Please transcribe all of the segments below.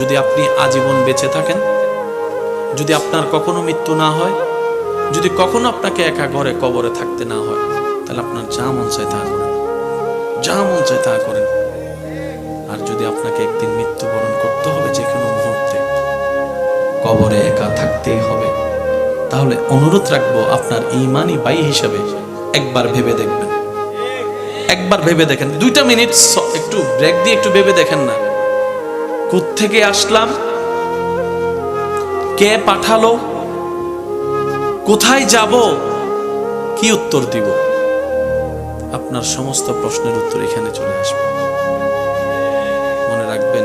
যদি আপনি আজীবন বেঁচে থাকেন, যদি আপনার কখনো মৃত্যু না হয়, যদি কখনো আপনাকে একা ঘরে কবরে থাকতে না হয়, তাহলে আপনার যা মন চায় তা করেন। যা মন চায় তা করেন। আর যদি আপনাকে একদিন মৃত্যুবরণ করতে হবে যে কোনো মুহূর্তে, কবরে একা থাকতেই হবে, তাহলে অনুরোধ রাখব আপনার ইমানই বাই হিসাবে একবার ভেবে দেখবেন। একবার ভেবে দেখেন। দুইটা মিনিট একটু ব্রেক দিয়ে একটু ভেবে দেখেন না। থেকে আসলাম? কে পাঠালো? কোথায় যাব? কি উত্তর দিব? আপনার সমস্ত প্রশ্নের উত্তর এখানে চলে আসবে। মনে রাখবেন,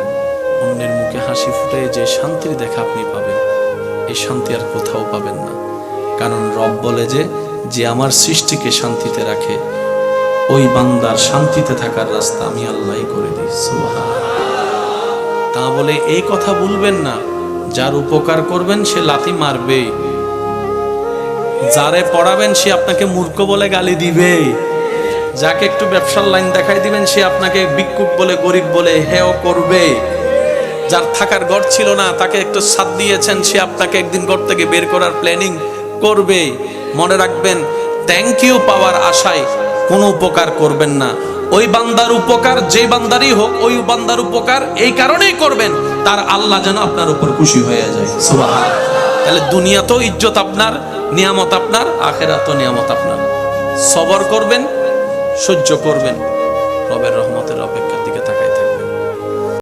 অন্যের মুখে হাসি ফুটে যে শান্তির দেখা আপনি পাবেন এই শান্তি আর কোথাও পাবেন না। কারণ রব বলে যে যে আমার সৃষ্টিকে শান্তিতে রাখে, ওই বান্দার শান্তিতে থাকার রাস্তা আমি আল্লাহ করে দিই। তা বলে এই কথা বলবেন না। যার উপকার করবেন, সে লাথি মারবে। যারে পড়াবেন, সে আপনাকে মূর্খ বলে গালি দিবে। যাকে একটু ব্যবসার লাইন দেখাই দিবেন, সে আপনাকে ভিক্ষুক বলে, গরিব বলে হেও করবে। যার থাকার ঘর ছিল না, তাকে একটু সাথ দিয়েছেন, সে আপনাকে একদিন ঘর থেকে বের করার প্ল্যানিং করবে। মনে রাখবেন থ্যাংক ইউ পাওয়ার আশায় কোনো উপকার করবেন না। ওই বান্দার উপকার যে বান্দারই হোক, ওই বান্দার উপকার এই কারণেই করবেন, তার আল্লাহ যেন আপনার উপর খুশি হয়ে যায়। তাহলে তো ইজ্জত আপনার, নিয়ামত আপনার আখেরা তো নিয়ামত আপনার। সবর করবেন, সহ্য করবেন, রবের রহমত